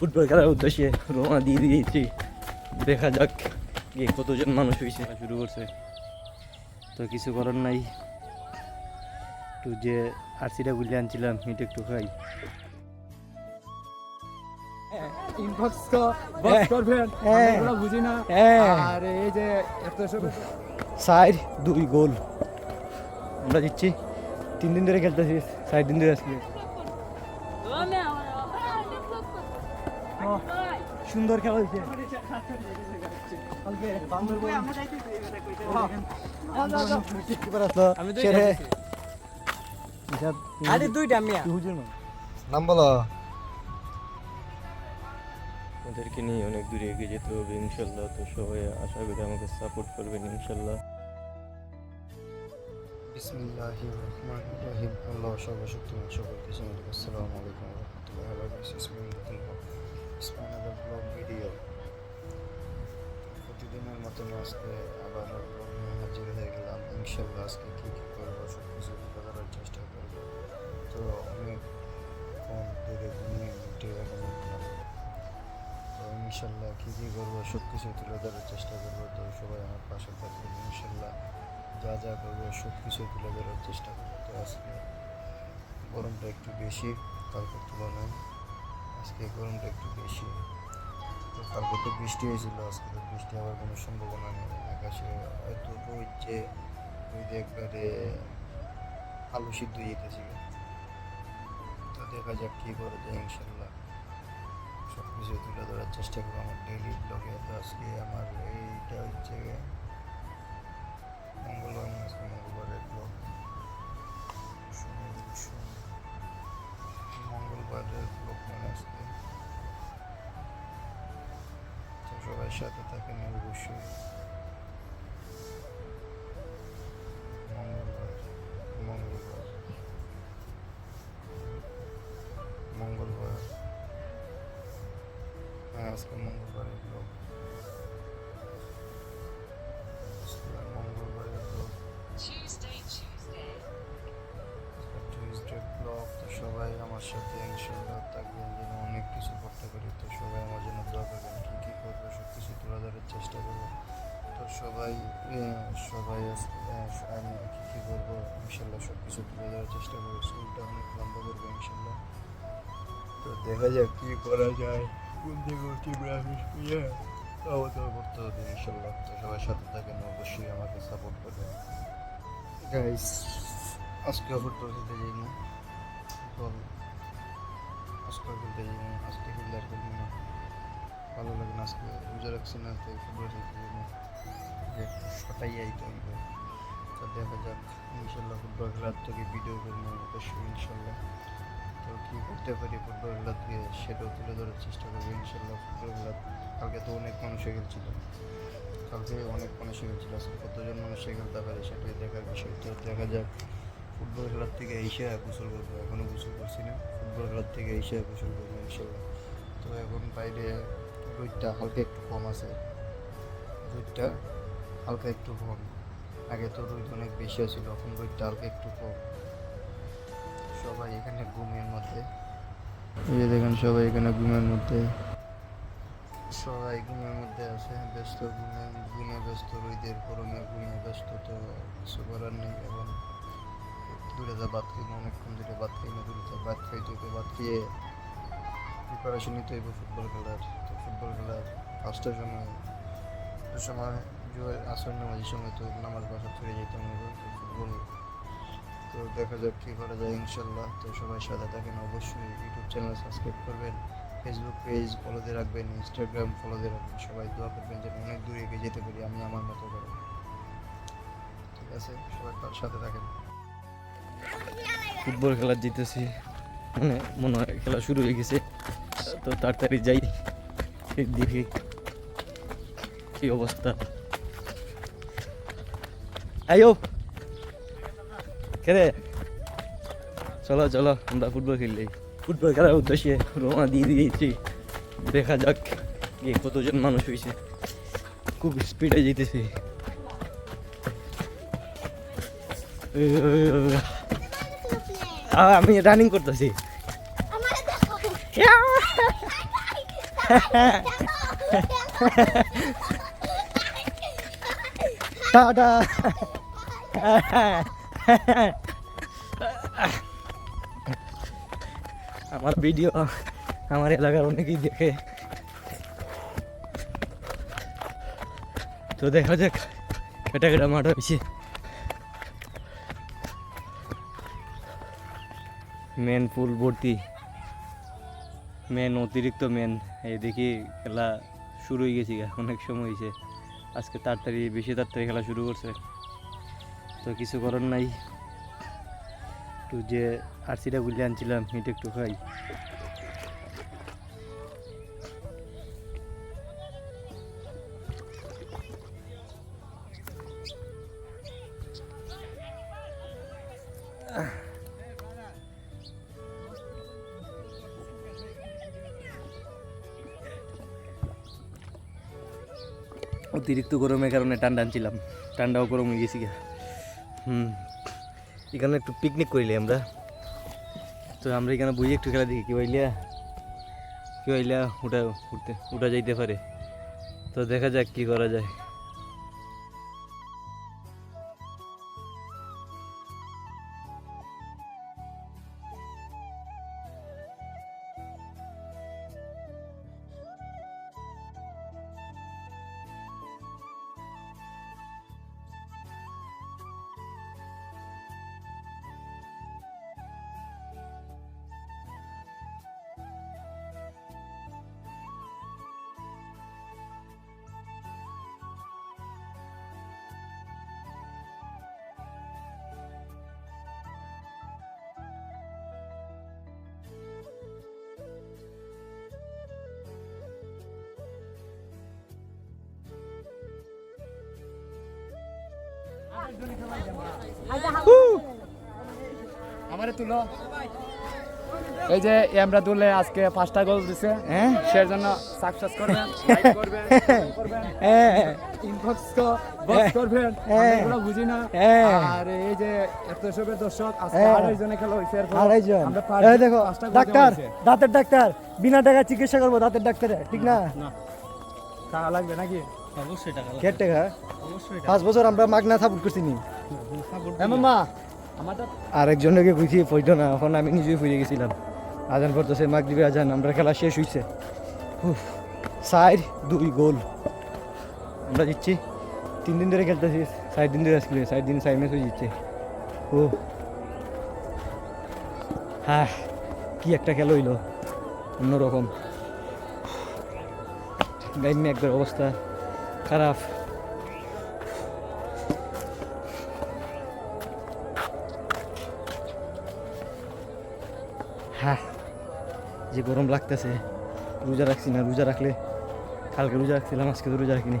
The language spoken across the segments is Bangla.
ফুটবল খেলার উদ্দেশ্যে রোমা দিয়ে দিয়েছি। দেখা যাক গিয়ে কতজন মানুষ হয়েছে শুরু করছে। তো কিছু করার নাই। একটু যে আরসিটা গুলি আনছিলাম এটা একটু খাই। ইনবক্স বক্স করবেন হ্যাঁ। আমরা বুঝি না। হ্যাঁ। আর এই যে এত সব সাইড দুই গোল। আমরা দিচ্ছি তিন দিন ধরে খেলতেছি সাইড দিন ধরে আসলে। সুন্দর খেলা হয়েছে। নাম বলো। ওদেরকে নিয়ে অনেক দূরে এগিয়ে যেতে হবে ইনশাল্লাহ। তো সবাই আশা করি আমাকে সাপোর্ট করবেন ইনশাল্লাহ। বিসমিল্লাহি রহমান রহিম। আল্লাহ সর্বশক্তিমান সকলকে জানাই আসসালামু আলাইকুম রহমতুল্লাহ ইসমাইল ব্লগ ভিডিও প্রতিদিনের মতন আজকে আবার নিয়ে হাজির হয়ে গেলাম। ইনশাল্লাহ আজকে কী কী করব সব কিছু ধরার চেষ্টা করব। তো অনেক কম ধরে ঘুমিয়ে উঠে এখন তো ইনশাল্লাহ কী কী করব সব কিছু তুলে ধরার চেষ্টা করব। তো সবাই আমার পাশে থাকবেন। ইনশাল্লাহ যা যা করব সব কিছু তুলে ধরার চেষ্টা করব। তো আজকে গরমটা একটু বেশি কালকের তুলনায় আজকে গরমটা একটু বেশি। তো কালকে তো বৃষ্টি হয়েছিল, আজকে তো বৃষ্টি হওয়ার কোনো সম্ভাবনা নেই। আকাশে এত রোদ যে রোদে একবারে আলু সিদ্ধ যেতেছিল। তো দেখা যাক কী করা যায়, ইনশাল্লাহ। সব কিছু তুলে ধরার চেষ্টা করব আমার ডেইলি ব্লগে তো আজকে আমার এইটা হচ্ছে তো সবাই সাথে থাকেন অবশ্যই আমার সাথে ইনশাল্লাহ থাকবেন যেন অনেক কিছু করতে পারি। তো সবাই আমার জন্য দোয়া করবেন, কী কী করব সব কিছু তুলে ধরার চেষ্টা করব। তো সবাই সবাই আমি কী কী করব, ইনশাল্লাহ সব কিছু তুলে ধরার চেষ্টা করব। স্কুলটা অনেক লম্বা করব ইনশাল্লাহ। তো দেখা যাক কী করা যায়। কোন দিকে উঠি ব্রাহ্মিস তাও তো করতে হবে ইনশাল্লাহ। তো সবাই সাথে থাকেন, অবশ্যই আমাকে সাপোর্ট করবেন। গাইস আজকে ফুটবল খেলতে যাইনি ফুটবল আজকে খেলতে যাইনি আজকে খেললে আর না। ভালো লাগে না আজকে। রোজা রাখছি না তো ফুটবল খেলতে যাইনি যে সটাই আইতে হইবে তো দেখা যাক, ইনশাল্লাহ ফুটবল খেলার থেকে ভিডিও করব অবশ্যই, ইনশাল্লাহ। তো কী করতে পারি? ফুটবল খেলার থেকে সেটাও তুলে ধরার চেষ্টা করব, ইনশাল্লাহ ফুটবল খেলা কালকে তো অনেক মানুষে খেলছিল। কালকে অনেক মানুষে খেলছিল। আজকে কতজন মানুষে খেলতে পারে সেটাই দেখার বিষয়। তো দেখা যাক, ফুটবল খেলার থেকে এসে গোসল করব। এখনও গোসল করছি না। খেলার থেকে এসে গোসল করব ইনশাল্লাহ তো এখন বাইরে রোদটা হালকা একটু কম আছে। রোদটা হালকা একটু কম। আগে তো রোদ অনেক বেশি আছিল, এখন রোদটা হালকা একটু কম। সবাই এখানে ঘুমের মধ্যে। এই যে দেখেন সবাই এখানে ঘুমের মধ্যে। সবাই ঘুমের মধ্যে আছে, ব্যস্ত, ঘুমে ঘুমে ব্যস্ত, রোদের গরমে ঘুমে ব্যস্ত, তো কিছু করার নেই এখন। দূরে যা খাই অনেকক্ষণ ধরে না দূরে যা হবে ভাত খেয়ে প্রিপারেশন নিতে হইব ফুটবল খেলার, তো ফুটবল খেলার পাঁচটার সময় দুটোর সময় জোয়ার আসর নামাজের সময় তো নামাজ বাসা ফিরে যেতাম হবে, তো ফুটবল তো দেখা যাক কী করা যায় ইনশাল্লাহ তো সবাই সাথে থাকেন অবশ্যই, ইউটিউব চ্যানেল সাবস্ক্রাইব করবেন ফেসবুক পেজ ফলো দিয়ে রাখবেন ইনস্টাগ্রাম ফলো দিয়ে রাখবেন, সবাই দোয়া করবেন যেন অনেক দূরে এগিয়ে যেতে পারি আমি, আমার মতো করে। ঠিক আছে? সবাই সাথে থাকেন। ফুটবল খেলা জিতেছি। মানে মনে হয় খেলা শুরু হয়ে গেছে। তো তাড়াতাড়ি যাই দেখি কি অবস্থা? আইও খেলে চলো চলো, আমরা ফুটবল খেললে ফুটবল খেলার উদ্দেশ্যে রোমা দিয়ে দিয়েছি। দেখা যাক গিয়ে কতজন মানুষ হয়েছে খুব স্পিডে যেতেছে আমি রানিং করতেছি। টাটা। আমার ভিডিও আমার এলাকার অনেকেই দেখে। তো দেখা যাক এটা কেটা মাঠ হয়েছে। মেন ফুল ভর্তি। মেন অতিরিক্ত মেন এই দেখি খেলা শুরু হয়ে গেছি অনেক সময় হয়েছে। আজকে তাড়াতাড়ি, বেশি তাড়াতাড়ি খেলা শুরু করছে। তো কিছু করার নাই। একটু যে আরসিটা গুলি আনছিলাম, এটা একটু খাই। অতিরিক্ত গরমের কারণে ঠান্ডা আনছিলাম। ঠান্ডাও গরম হয়ে গেছি। হুম। এখানে একটু পিকনিক করিলে আমরা। তো আমরা এখানে বুঝি একটু খেলা দেখি কেউ আইলিয়া কেউ আইলিয়া উঠা উঠতে উঠা যাইতে পারে। তো দেখা যাক কী করা যায়। আমারে তুলো। এই যে আমরা তুলে আজকে পাঁচটা গোল দিছে। হ্যাঁ? সেই জন্য সাকসেস করবেন লাইক করবেন করবেন হ্যাঁ। ইনবক্স বক্স করবেন আমরা হ্যাঁ। বুঝি না। হ্যাঁ। আর এই যে এত সবের দর্শক আজকে হ্যাঁ। আড়াই জনে খেলা আড়াইজন আমরা এই দেখো ডাক্তার দাঁতের ডাক্তার বিনা টাকা চিকিৎসা করব দাঁতের ডাক্তারে ঠিক না? টাকা লাগবে নাকি? অবশ্যই টাকা কে টাকা পাঁচ বছর আমরা মাগনা সাপোর্ট করছি নি। হ্যাঁ মামা আরেকজনকে পড়তো না এখন আমি নিজেই ফুরে গেছিলাম। আজান পড়তেছে মাগরিবে আজান আমরা খেলা শেষ হইছে। চার দুই গোল। আমরা জিতছি। তিন দিন ধরে খেলতেছি চার দিন ধরে আসলে চার দিন চার ম্যাচ হয়ে জিতছে। ও। হ্যাঁ কি একটা খেলা হইল। অন্যরকম। একবার অবস্থা। খারাপ। হ্যাঁ যে গরম লাগতেছে, রোজা রাখছি না, রোজা রাখলে, কালকে রোজা রাখছিলাম, আজকে তো রোজা রাখিনি।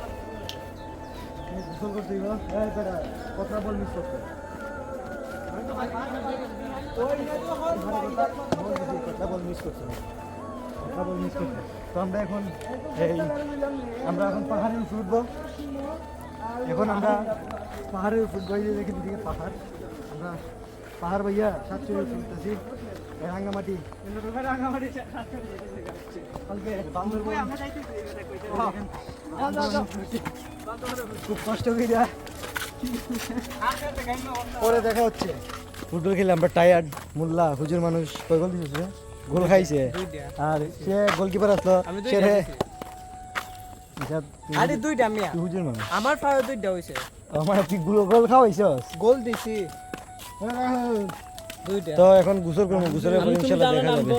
গোসল করতে মিস করছ? বল মিস মিস করছ? তো আমরা এখন এই আমরা এখন পাহাড়ে উপরে উঠবো এখন আমরা পাহাড়ে উপরে উঠবো দেখি দিকে পাহাড় আমরা পাহাড় ভাইয়া সাতশো উঠতেছি রাঙ্গামাটি রাঙ্গামাটি খুব কষ্ট করে পরে দেখা হচ্ছে। ফুটবল খেলে আমরা টায়ার্ড মোল্লা হুজুর মানুষ কয় গোল দিয়েছে গোল খাইছে। আর সে গোলকিপার আসলো সে রে আরে দুইটা মিয়া। হুজুর মানুষ। আমার পায়ে দুইটা হইছে। আমার তুই গোল গোল খাওয়াইছস? গোল দিছি। তো এখন গোসল করব গোসলের পর ইনশাল্লাহ দেখা যাবে।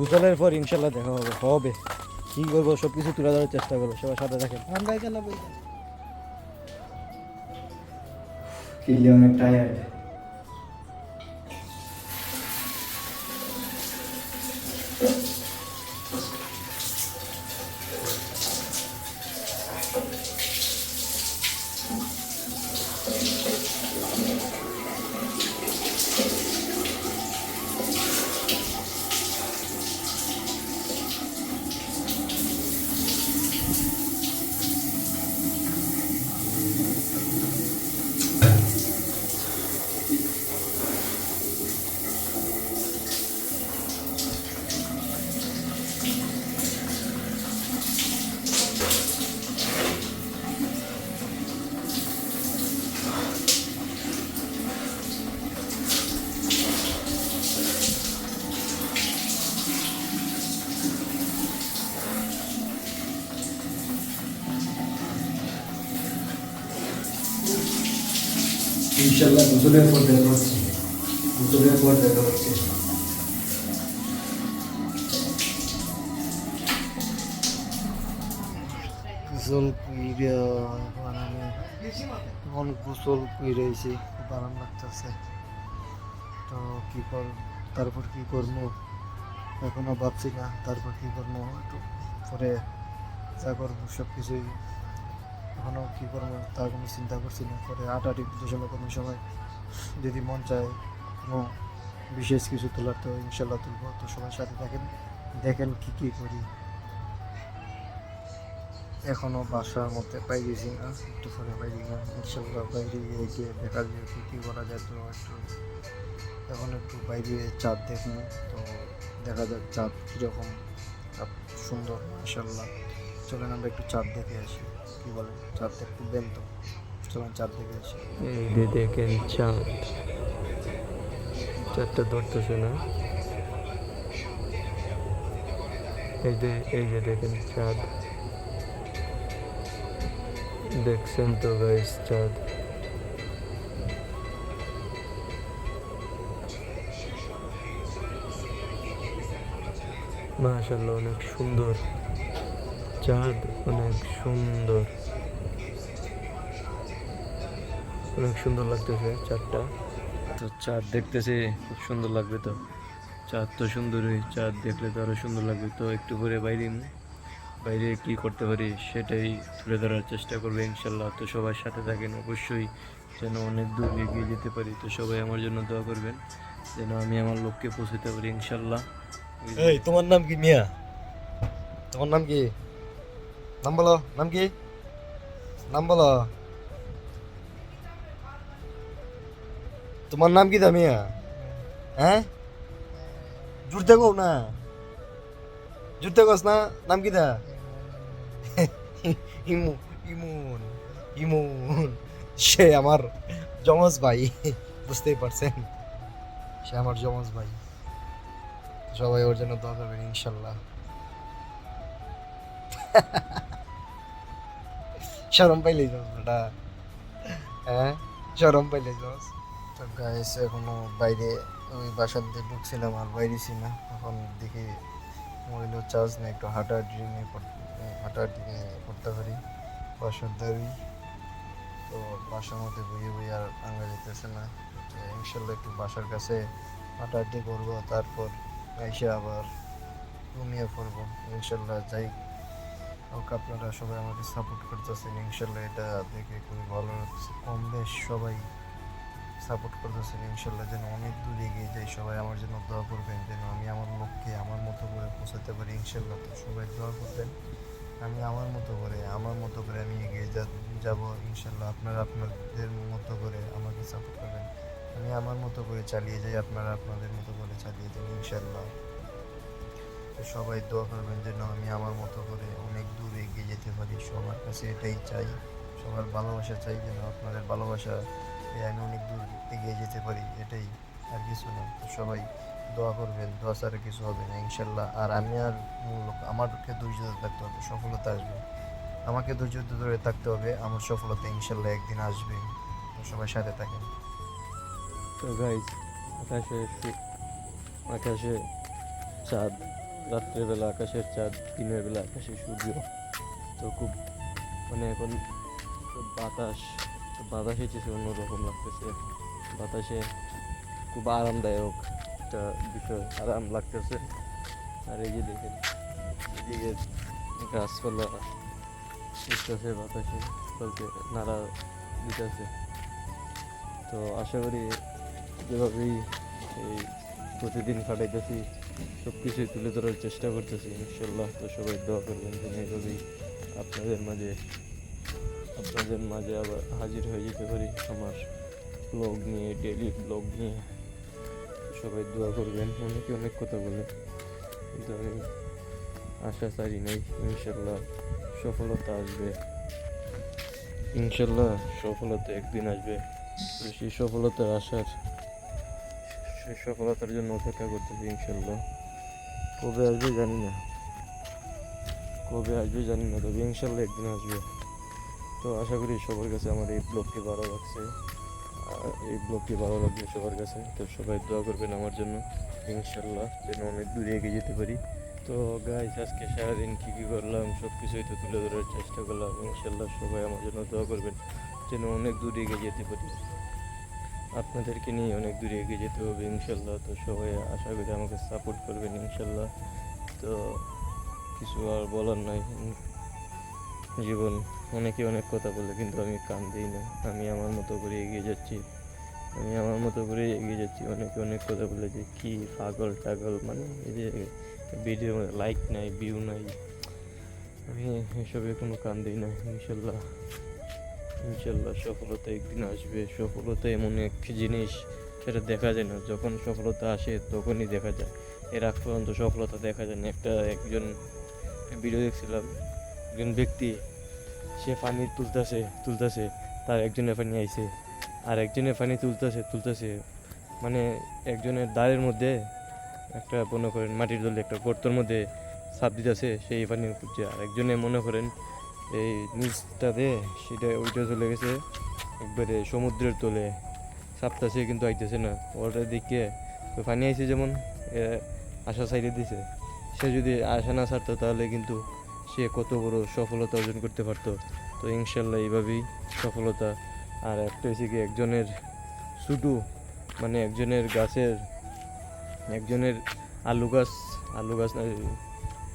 গোসলের পর ইনশাল্লাহ দেখা হবে হবে। কি করব সব কিছু তুলে ধরার চেষ্টা করব সবার সাথে থাকেন। কিনলে অনেক টায়ার্ড ইনশাল্লাহ গোসলের পর দেখা হচ্ছে। গোসলের পর দেখা হচ্ছে। তো কি কর, তারপর কি করব? এখনও ভাবছি না, তারপর কি করব? একটু পরে যা করব সব কিছুই এখনও কি করব তার কোনো চিন্তা করছি না। পরে আটাটি সময় কোনো সময়। যদি মন চায় কোনো বিশেষ কিছু তোলার, তো ইনশাল্লাহ তুলবো। তো সবার সাথে থাকেন দেখেন কি কি করি। এখনও বাসার মধ্যে পাই গেছি না, একটু পরে বাইরে গিয়ে ইনশাল্লাহ বাইরে গিয়ে গিয়ে দেখা যায় কী কী করা যায়, তো একটু এখন একটু বাইরে চাঁদ দেখব। তো দেখা যাক চাঁদ কীরকম সুন্দর, ইনশাল্লাহ। চলেন আমরা একটু চাঁদ দেখে আসি। কি বলেন চাঁদ দেখতে দেন তো। চলেন চাঁদ দেখে আসি। এই যে দেখেন চাঁদ। চাঁদটা ধরতেছে না। এই যে এই যে দেখেন চাঁদ। দেখছেন তো গাইস চাঁদ। মাশাল্লাহ অনেক সুন্দর। চাঁদ অনেক সুন্দর। অনেক সুন্দর লাগতেছে চাঁদটা। তো চাঁদ দেখতেছে খুব সুন্দর লাগবে তো। চাঁদ তো সুন্দরই চাঁদ দেখলে তো আরও সুন্দর লাগবে। তো একটু করে বাইরে বাইরে কি করতে পারি সেটাই তুলে ধরার চেষ্টা করবে ইনশাল্লাহ। তো সবার সাথে থাকেন অবশ্যই যেন অনেক দূর এগিয়ে যেতে পারি। তো সবাই আমার জন্য দোয়া করবেন যেন আমি আমার লক্ষ্যে পৌঁছতে পারি ইনশাল্লাহ। এই তোমার নাম কি মিয়া? তোমার নাম কি? নাম বলো নাম কি নাম বলো তোমার নাম কি দা মিয়া হ্যাঁ জুড়তে কো না জুড়তে কস না নাম কি দা ইমু ইমুন ইমুন সে আমার জমজ ভাই বুঝতেই পারছেন সে আমার জমজ ভাই সবাই ওর জন্য দোয়া করবেন ইনশাল্লাহ শরম পাইলেই যাস বেটা। হ্যাঁ? শরম পাইলেই যাস তো গাইস এখনও বাইরে ওই বাসার দিয়ে ঢুকছিলাম, আর বাইরেছি না। এখন দেখি মোবাইলও চার্জ নেই, একটু হাঁটাহাঁটি নিয়ে হাঁটাহাঁটি নিয়ে করতে পারি। বাসার দাবি তো বাসার মধ্যে বইয়ে বইয়ে আর আঙ্গা যেতেছে না। ইনশাল্লাহ একটু বাসার কাছে হাঁটাহাঁটি করব, তারপর এসে আবার ঘুমিয়ে পড়ব। ইনশাল্লাহ যাই হোক, আপনারা সবাই আমাকে সাপোর্ট করতেছেন, ইনশাল্লাহ এটা দেখে খুবই ভালো লাগছে কম বেশ সবাই সাপোর্ট করতেছেন, ইনশাল্লাহ যেন অনেক দূর এগিয়ে যাই, সবাই আমার জন্য দোয়া করবেন, যেন আমি আমার লক্ষ্যে, আমার মতো করে পৌঁছাতে পারি, ইনশাল্লাহ তো সবাই দোয়া করবেন। আমি আমার মতো করে, আমার মতো করে আমি এগিয়ে যা, যাব, ইনশাল্লাহ আপনারা আপনাদের মতো করে আমাকে সাপোর্ট করবেন। আমি আমার মতো করে চালিয়ে যাই, আপনারা আপনাদের মতো করে চালিয়ে যান, ইনশাল্লাহ। তো সবাই দোয়া করবেন যেন আমি আমার মতো করে অনেক দূর এগিয়ে যেতে পারি। সবার কাছে এটাই চাই। সবার ভালোবাসা চাই যেন আপনাদের ভালোবাসা আমি অনেক দূর এগিয়ে যেতে পারি। এটাই আর কিছু না। তো সবাই দোয়া করবেন, দোয়া ছাড়া কিছু হবে না, ইনশাল্লাহ। আর আমি আর মূল আমাকে ধৈর্য ধরে থাকতে হবে, সফলতা আসবে। আমাকে ধৈর্য ধরে থাকতে হবে, আমার সফলতা ইনশাল্লাহ একদিন আসবে। সবাই সাথে থাকেন। তো গাইজ আকাশে আকাশে চাঁদ। রাত্রেবেলা আকাশের চাঁদ, দিনের বেলা আকাশে সূর্য। তো খুব মানে এখন বাতাস বাতাস এসেছে অন্যরকম লাগতেছে। বাতাসে খুব আরামদায়ক একটা বিষয়, আরাম লাগতেছে। আর এই যে দেখেন, এদিকে গাছপালা উঠতেছে বাতাসে চলতে নাড়া দিতেছে। তো আশা করি যেভাবেই এই প্রতিদিন কাটাইতেছি সব কিছুই তুলে ধরার চেষ্টা করতেছি ইনশাল্লাহ তো সবাই দোয়া করবেন যেন এইভাবেই আপনাদের মাঝে আপনাদের মাঝে আবার হাজির হয়ে যেতে পারি আমার ব্লগ নিয়ে ডেলি ব্লগ নিয়ে। সবাই দোয়া করবেন, অনেকে অনেক কথা বলে, কিন্তু আমি আশা ছাড়ি নাই ইনশাল্লাহ সফলতা আসবে। ইনশাল্লাহ সফলতা একদিন আসবে। সেই সফলতার আশার সেই সফলতার জন্য অপেক্ষা করতেছি ইনশাল্লাহ কবে আসবে জানি না। কবে আসবে জানি না, তবে ইনশাল্লাহ একদিন আসবে। তো আশা করি সবার কাছে আমার এই ব্লগটি ভালো লাগছে। এই ব্লগটি ভালো লাগবে সবার কাছে, তো সবাই দোয়া করবেন আমার জন্য। ইনশাল্লাহ যেন অনেক দূরে এগিয়ে যেতে পারি। তো গাইস আজকে সারাদিন কী কী করলাম সব কিছুই তো তুলে ধরার চেষ্টা করলাম। ইনশাল্লাহ সবাই আমার জন্য দোয়া করবেন, যেন অনেক দূরে এগিয়ে যেতে পারি। আপনাদেরকে নিয়ে অনেক দূরে এগিয়ে যেতে হবে, ইনশাল্লাহ। তো সবাই আশা করি আমাকে সাপোর্ট করবেন, ইনশাল্লাহ। তো কিছু আর বলার নাই। জীবন অনেকে অনেক কথা বলে, কিন্তু আমি কান দিই না। আমি আমার মতো করে এগিয়ে যাচ্ছি। আমি আমার মতো করে এগিয়ে যাচ্ছি। অনেকে অনেক কথা বলে যে, কী পাগল টাগল? মানে এই যে ভিডিও লাইক নাই ভিউ নাই। আমি এসবে কোনো কান দিই না, ইনশাল্লাহ। ইনশাল্লাহ সফলতা একদিন আসবে। সফলতা এমন এক জিনিস সেটা দেখা যায় না। যখন সফলতা আসে তখনই দেখা যায়। এর আগ পর্যন্ত সফলতা দেখা যায় না। একটা একজন ভিডিও দেখছিলাম, একজন ব্যক্তি, সে পানি তুলতেছে তুলতেছে, তার একজনের পানি আইছে। আর একজনের পানি তুলতেছে তুলতেছে মানে একজনের দাঁড়ের মধ্যে একটা মনে করেন মাটির দলে একটা গর্তর মধ্যে সাপ দিতেছে, সেই পানি খুঁজছে। আর একজনে মনে করেন এই নিচটাতে সেটা ওইটা চলে গেছে। একবারে সমুদ্রের তলে। সাপটাছে কিন্তু আইতেছে না। ওটা দিকে ওই পানি আইছে যেমন আশা সাইডে দিছে। সে যদি আশা না ছাড়তো তাহলে কিন্তু সে কত বড় সফলতা অর্জন করতে পারতো। তো ইনশাল্লাহ এইভাবেই সফলতা। আর একটা হয়েছে কি, একজনের শুধু মানে একজনের গাছের, একজনের আলু গাছ আলু গাছ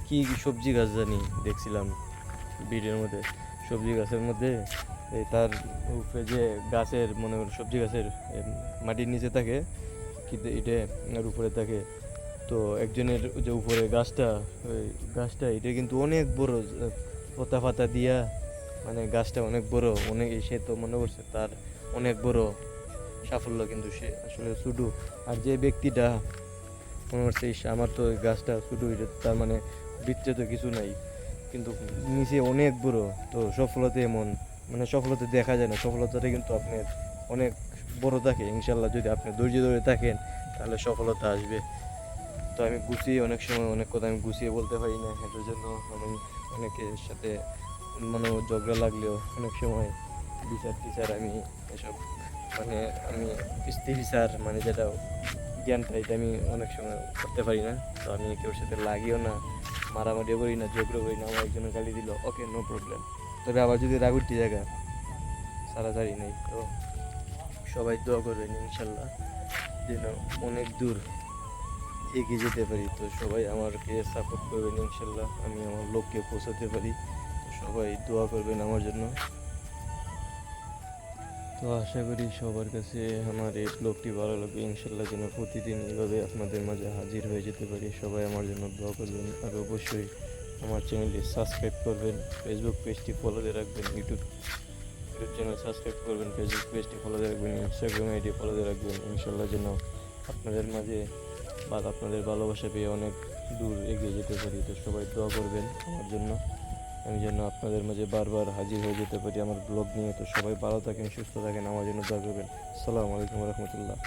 কি সবজি গাছ জানি, দেখছিলাম। ভিডিওর মধ্যে, সবজি গাছের মধ্যে, এই তার উপরে যে গাছের, মনে করো সবজি গাছের মাটির নিচে থাকে, কিন্তু এটা উপরে থাকে। তো একজনের যে উপরে গাছটা, ওই গাছটা, এটা কিন্তু অনেক বড় পাতা ফাতা দিয়া মানে গাছটা অনেক বড়, অনেক, সে তো মনে করছে তার অনেক বড় সাফল্য কিন্তু সে আসলে শুধু। আর যে ব্যক্তিটা, মনে করছে আমার তো গাছটা শুধু এটা, তার মানে তো কিছু নাই। কিন্তু নিচে অনেক বড়, তো সফলতা এমন মানে সফলতা দেখা যায় না। সফলতাটা কিন্তু আপনার অনেক বড় থাকে, ইনশাল্লাহ যদি আপনি ধৈর্য ধরে থাকেন, তাহলে সফলতা আসবে। তো আমি গুছিয়ে, অনেক সময় অনেক কথা আমি গুছিয়ে বলতে পারি না এটার জন্য আমি অনেকের সাথে মানে ঝগড়া লাগলেও অনেক সময় বিচার টিচার আমি এসব মানে আমি কিস্তি বিচার মানে যেটা জ্ঞানটা এটা আমি অনেক সময় করতে পারি না। তো আমি কেউর সাথে লাগিও না। মারামারিও করি না, ঝগড়া করি না, আমার একজনের গালি দিল, ওকে নো প্রবলেম তবে আবার যদি রাগ উঠতে জায়গা সারাসারি নেই, তো সবাই দোয়া করবেন, ইনশাল্লাহ, যেন অনেক দূর এগিয়ে যেতে পারি, তো সবাই আমারকে সাপোর্ট করবেন, ইনশাল্লাহ, আমি আমার লোককে পৌঁছাতে পারি সবাই দোয়া করবেন আমার জন্য। তো আশা করি সবার কাছে আমার এই ব্লগটি ভালো লাগবে। ইনশাল্লাহ যেন প্রতিদিন এইভাবে আপনাদের মাঝে হাজির হয়ে যেতে পারি। সবাই আমার জন্য দোয়া করবেন আর অবশ্যই আমার চ্যানেলটি সাবস্ক্রাইব করবেন। ফেসবুক পেজটি ফলো দিয়ে রাখবেন ইউটিউব ইউটিউব চ্যানেল সাবস্ক্রাইব করবেন ফেসবুক পেজটি ফলো দিয়ে রাখবেন ইনস্টাগ্রাম আইডি ফলো দিয়ে রাখবেন। ইনশাল্লাহ যেন আপনাদের মাঝে বা আপনাদের ভালোবাসা পেয়ে অনেক দূর এগিয়ে যেতে পারি। তো সবাই দোয়া করবেন আমার জন্য। আমি যেন আপনাদের মাঝে বারবার হাজির হয়ে যেতে পারি আমার ব্লগ নিয়ে। তো সবাই ভালো থাকেন, সুস্থ থাকেন, আমার জন্য দোয়া করবেন। সালামু আলাইকুম রহমতুল্লাহ।